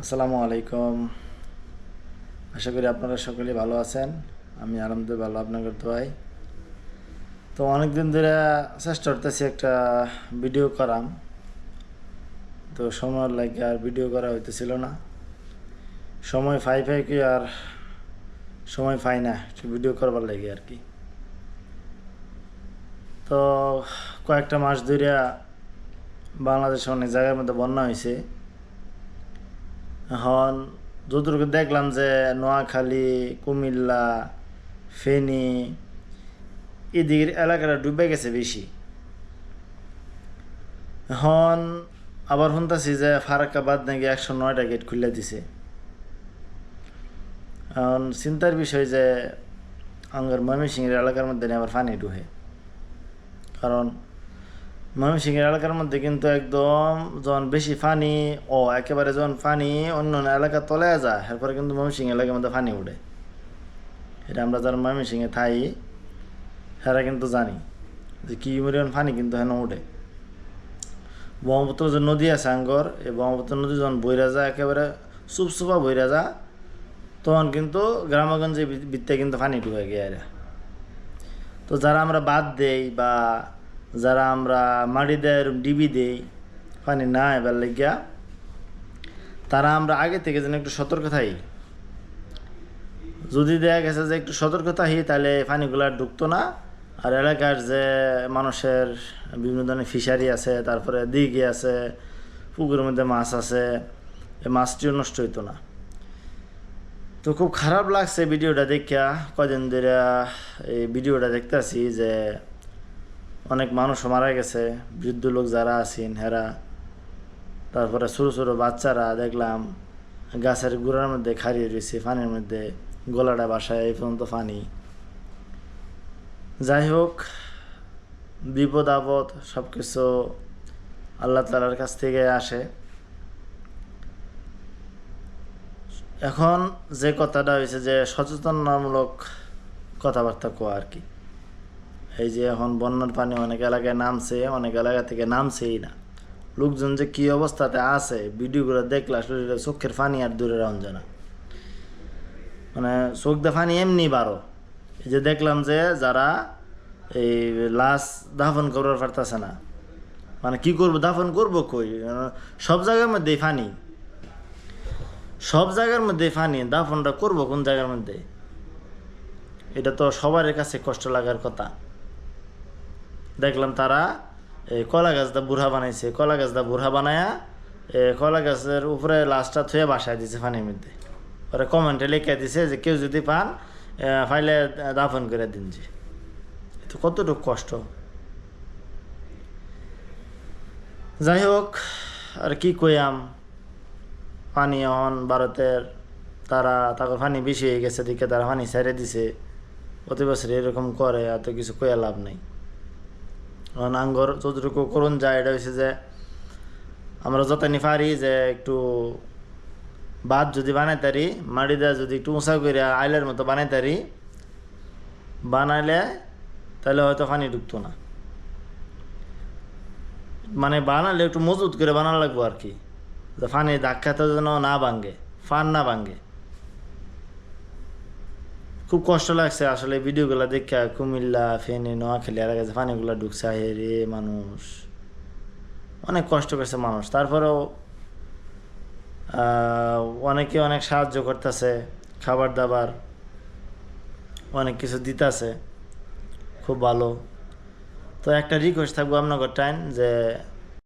আসসালামু আলাইকুম। আশা করি আপনারা সকলে ভালো আছেন। আমি আরামদে ভালো, আপনাদের দোয়াই তো অনেক দিন ধরে চেষ্টা করতেছি একটা ভিডিও করাম তো সময় লাগে আর ভিডিও করা হইতেছিল না। সময় ফাই ফাই কি আর সময় পাই না, একটু ভিডিও করবার লাগে আর কি। তো কয়েকটা মাস ধরে বাংলাদেশে অনেক জায়গার মধ্যে বন্যা হয়েছে এখন যতটুকু দেখলাম যে নোয়াখালী, কুমিল্লা, ফেনী, এদিকের এলাকাটা ডুবে গেছে বেশি। এখন আবার শুনতেছি যে ফারাক্কাবাদ নাকি একশো নয়টা গেট খুলে দিছে। এখন চিন্তার বিষয় যে আঙ্গার ময়মনসিংহের এলাকার মধ্যে আবার পানি ডুহে কারণ ময়মনসিংহের এলাকার মধ্যে কিন্তু একদম যখন বেশি ফানি ও একেবারে যখন পানি অন্য অন্য এলাকা তলে যায়, এরপরে কিন্তু ময়মনসিংহ এলাকার মধ্যে ফানি উঠে। এটা আমরা যারা ময়মনসিংহে থাই সেটা কিন্তু জানি যে কি পরিমাণ পানি কিন্তু হেন উঠে। ব্রহ্মপুত্র যে নদী আছে আঙ্গর, এই ব্রহ্মপুত্র নদী যখন বইরা যায়, একেবারে চুপচুপা বইরা যায়, তখন কিন্তু গ্রামগঞ্জে বৃত্তে কিন্তু পানি ঢুকে গিয়ে তো যারা আমরা বাদ দেই বা যারা আমরা মাটি দেয় ডিবি দেই, পানি না এবার লেগিয়া, তারা আমরা আগে থেকে যেন একটু সতর্ক থাকি। যদি দেখা গেছে যে একটু সতর্ক থাকি, তাহলে পানিগুলো আর ঢুকতো না। আর এলাকার যে মানুষের বিভিন্ন ধরনের ফিশারি আছে, তারপরে দিঘি আছে, পুকুরের মধ্যে মাছ আছে এই মাছটিও নষ্ট হইতো না। তো খুব খারাপ লাগছে ভিডিওটা দেখিয়া। কদিন ধরে এই ভিডিওটা দেখতেছি যে অনেক মানুষ মারা গেছে, বৃদ্ধ লোক যারা আছেন, হেরা। তারপরে ছোটো ছোটো বাচ্চারা দেখলাম গাছের গুড়ার মধ্যে খারিয়ে রয়েছে, পানির মধ্যে। গলাটা বাসায় এই পর্যন্ত পানি। যাই হোক, বিপদ, আপদ সব কিছু আল্লাহ তালার কাছ থেকে আসে। এখন যে কথাটা হয়েছে যে সচেতনতামূলক কথাবার্তা কোয়া আর কি। এই যে এখন বন্যার পানি অনেক এলাকায় নামছে, অনেক এলাকা থেকে নামছেই না। লোকজন যে কি অবস্থাতে আছে ভিডিওগুলো দেখলে আসলে চোখের পানি আর দূরে রঞ্জনা মানে চোখ দিয়ে পানি এমনি বারো। এই যে দেখলাম যে যারা এই লাশ দাফন করবার পারতেছে না। মানে কি করব, দাফন করব কই? সব জায়গার মধ্যেই ফানি সব জায়গার মধ্যে ফানি দাফনটা করব কোন জায়গার মধ্যে? এটা তো সবার কাছে কষ্ট লাগার কথা। দেখলাম তারা এই কলা গাছটা বুড়া বানাইছে। কলা গাছটা বুড়া বানায়া কলা গাছের উপরে লাশটা থুয়ে বাসায় দিছে পানির মধ্যে। পরে কমেন্টে লিখে দিছে যে, কেউ যদি পান ফাইলে দাফন করে দিন যে। তো কতটুকু কষ্ট। যাই হোক, আর কি কইয়াম পানি এখন ভারতের তারা তাকে পানি বেশি হয়ে গেছে দিকে তারা পানি ছেড়ে দিছে। প্রতি বছর এরকম করে, এত কিছু কইয়া লাভ নেই। এখন আঙ্গর যতটুকু করুন যায় এটা হয়েছে যে আমরা যতনি পারি যে একটু বাদ যদি বানাই তারি দেওয়া যদি একটু উঁচা করে আইলের মতো বানাই তারি, বানাইলে তাহলে হয়তো পানি ঢুকতো না। মানে বানালে একটু মজবুত করে বানানো লাগবো আর কি, যে ফানি ধাক্কাতে যেন না ভাঙ্গে ফান না ভাঙ্গে খুব কষ্ট লাগছে আসলে ভিডিওগুলো দেখে কুমিল্লা, ফেনী, নোয়াখালী, এলাকায় যে পানিগুলো ঢুকছে রে মানুষ। অনেক কষ্ট করছে মানুষ। তারপরেও অনেকে অনেক সাহায্য করতেছে খাবার দাবার অনেক কিছু দিতেছে। খুব ভালো। তো একটা রিকোয়েস্ট থাকব আপনার টাইম যে